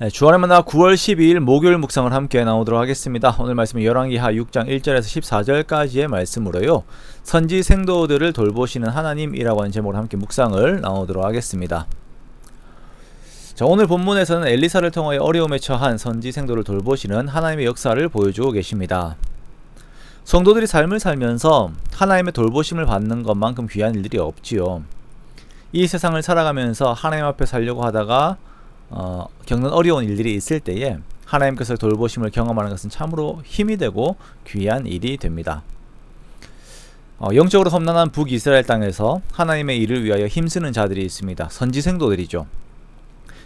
네, 주안의 만나 9월 12일 목요일 묵상을 함께 나오도록 하겠습니다. 오늘 말씀은 열왕기하 6장 1절에서 14절까지의 말씀으로요. 선지 생도들을 돌보시는 하나님이라고 하는 제목으로 함께 묵상을 나오도록 하겠습니다. 자, 오늘 본문에서는 엘리사를 통하여 어려움에 처한 선지 생도를 돌보시는 하나님의 역사를 보여주고 계십니다. 성도들이 삶을 살면서 하나님의 돌보심을 받는 것만큼 귀한 일들이 없지요. 이 세상을 살아가면서 하나님 앞에 살려고 하다가 어, 겪는 어려운 일들이 있을 때에 하나님께서 돌보심을 경험하는 것은 참으로 힘이 되고 귀한 일이 됩니다. 어, 영적으로 험난한 북이스라엘 땅에서 하나님의 일을 위하여 힘쓰는 자들이 있습니다. 선지생도들이죠.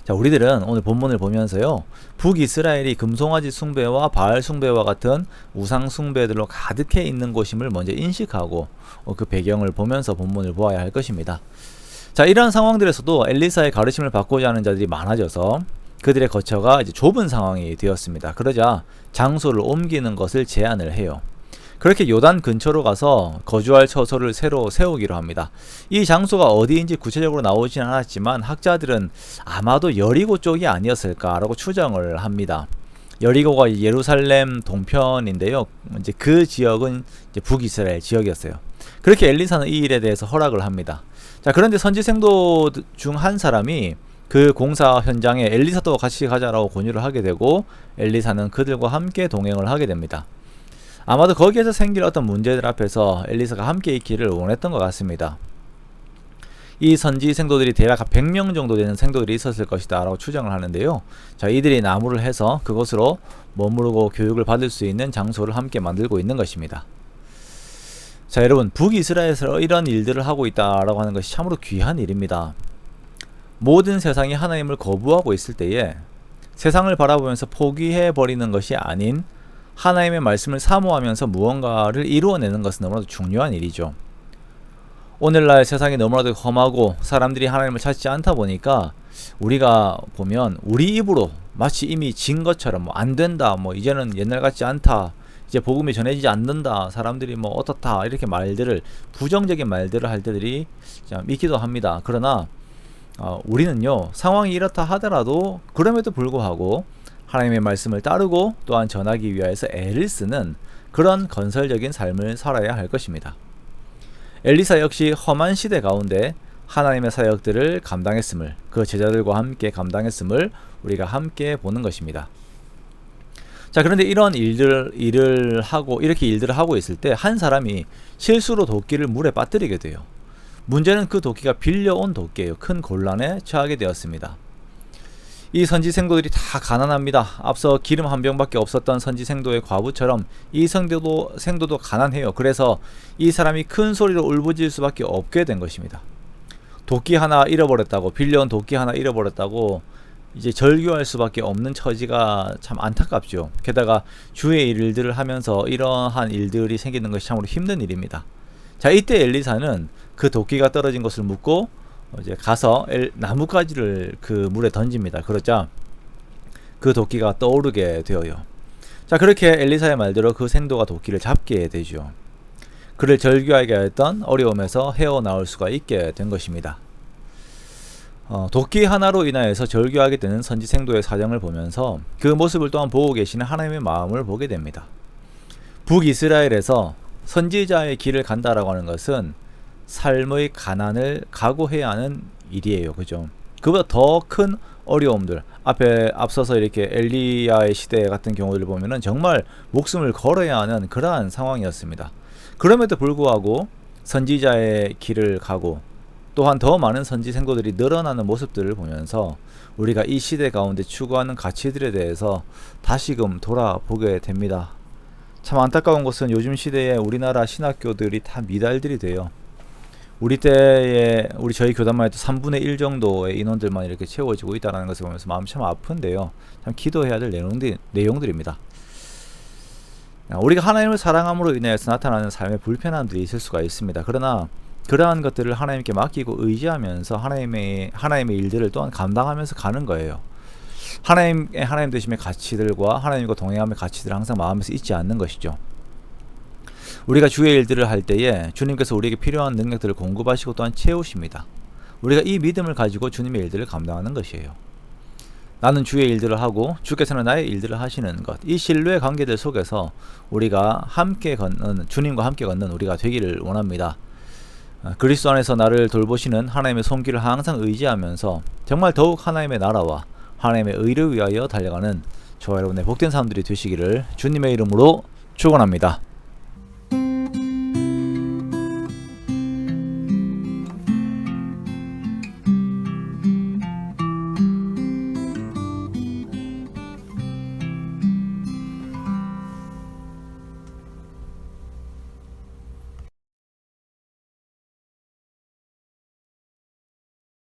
자, 우리들은 오늘 본문을 보면서요, 북이스라엘이 금송아지 숭배와 바알 숭배와 같은 우상 숭배들로 가득해 있는 곳임을 먼저 인식하고 어, 그 배경을 보면서 본문을 보아야 할 것입니다. 자, 이러한 상황들에서도 엘리사의 가르침을 받고자 하는 자들이 많아져서 그들의 거처가 이제 좁은 상황이 되었습니다. 그러자 장소를 옮기는 것을 제안을 해요. 그렇게 요단 근처로 가서 거주할 처소를 새로 세우기로 합니다. 이 장소가 어디인지 구체적으로 나오진 않았지만 학자들은 아마도 여리고 쪽이 아니었을까라고 추정을 합니다. 여리고가 예루살렘 동편인데요. 이제 그 지역은 이제 북이스라엘 지역이었어요. 그렇게 엘리사는 이 일에 대해서 허락을 합니다. 자, 그런데 선지생도 중 한 사람이 그 공사 현장에 엘리사도 같이 가자라고 권유를 하게 되고 엘리사는 그들과 함께 동행을 하게 됩니다. 아마도 거기에서 생길 어떤 문제들 앞에서 엘리사가 함께 있기를 원했던 것 같습니다. 이 선지 생도들이 대략 100명 정도 되는 생도들이 있었을 것이다 라고 추정을 하는데요. 자, 이들이 나무를 해서 그곳으로 머무르고 교육을 받을 수 있는 장소를 함께 만들고 있는 것입니다. 자 여러분 북이스라엘에서 이런 일들을 하고 있다라고 하는 것이 참으로 귀한 일입니다. 모든 세상이 하나님을 거부하고 있을 때에 세상을 바라보면서 포기해 버리는 것이 아닌 하나님의 말씀을 사모하면서 무언가를 이루어내는 것은 너무나도 중요한 일이죠. 오늘날 세상이 너무나도 험하고 사람들이 하나님을 찾지 않다 보니까 우리가 보면 우리 입으로 마치 이미 진 것처럼 뭐 안 된다, 뭐 이제는 옛날 같지 않다, 이제 복음이 전해지지 않는다. 사람들이 뭐 어떻다. 이렇게 말들을 부정적인 말들을 할 때들이 있기도 합니다. 그러나 어, 우리는요. 상황이 이렇다 하더라도 그럼에도 불구하고 하나님의 말씀을 따르고 또한 전하기 위하여서 애를 쓰는 그런 건설적인 삶을 살아야 할 것입니다. 엘리사 역시 험한 시대 가운데 하나님의 사역들을 감당했음을 그 제자들과 함께 감당했음을 우리가 함께 보는 것입니다. 자, 그런데 이런 일들, 일을 하고, 이렇게 일들을 하고 있을 때 한 사람이 실수로 도끼를 물에 빠뜨리게 돼요. 문제는 그 도끼가 빌려온 도끼예요. 큰 곤란에 처하게 되었습니다. 이 선지생도들이 다 가난합니다. 앞서 기름 한 병밖에 없었던 선지생도의 과부처럼 이 성도도 생도도 가난해요. 그래서 이 사람이 큰 소리로 울부짖을 수밖에 없게 된 것입니다. 도끼 하나 잃어버렸다고 빌려온 도끼 하나 잃어버렸다고 이제 절규할 수밖에 없는 처지가 참 안타깝죠. 게다가 주의 일들을 하면서 이러한 일들이 생기는 것이 참으로 힘든 일입니다. 자, 이때 엘리사는 그 도끼가 떨어진 것을 묻고 이제 가서 나뭇가지를 그 물에 던집니다. 그러자 그 도끼가 떠오르게 되어요. 자, 그렇게 엘리사의 말대로 그 생도가 도끼를 잡게 되죠. 그를 절규하게 했던 어려움에서 헤어나올 수가 있게 된 것입니다. 어, 도끼 하나로 인하여서 절규하게 되는 선지 생도의 사정을 보면서 그 모습을 또한 보고 계시는 하나님의 마음을 보게 됩니다. 북이스라엘에서 선지자의 길을 간다라고 하는 것은 삶의 가난을 각오해야 하는 일이에요. 그죠? 그보다 더 큰 어려움들 앞에 앞서서 이렇게 엘리야의 시대 같은 경우를 보면은 정말 목숨을 걸어야 하는 그러한 상황이었습니다. 그럼에도 불구하고 선지자의 길을 가고 또한 더 많은 선지 생도들이 늘어나는 모습들을 보면서 우리가 이 시대 가운데 추구하는 가치들에 대해서 다시금 돌아보게 됩니다. 참 안타까운 것은 요즘 시대에 우리나라 신학교들이 다 미달들이 돼요. 우리 때에 우리 저희 교단만 해도 3분의 1 정도의 인원들만 이렇게 채워지고 있다는 것을 보면서 마음이 참 아픈데요. 참 기도해야 될 내용들, 내용들입니다. 우리가 하나님을 사랑함으로 인해서 나타나는 삶의 불편함들이 있을 수가 있습니다. 그러나 그러한 것들을 하나님께 맡기고 의지하면서 하나님의 하나님의 일들을 또한 감당하면서 가는 거예요. 하나님의 하나님 되심의 가치들과 하나님과 동행함의 가치들을 항상 마음에서 잊지 않는 것이죠. 우리가 주의 일들을 할 때에 주님께서 우리에게 필요한 능력들을 공급하시고 또한 채우십니다. 우리가 이 믿음을 가지고 주님의 일들을 감당하는 것이에요. 나는 주의 일들을 하고 주께서는 나의 일들을 하시는 것. 이 신뢰 관계들 속에서 우리가 함께 걷는 주님과 함께 걷는 우리가 되기를 원합니다. 아, 그리스도 안에서 나를 돌보시는 하나님의 손길을 항상 의지하면서 정말 더욱 하나님의 나라와 하나님의 의를 위하여 달려가는 저와 여러분의 복된 사람들이 되시기를 주님의 이름으로 축원합니다.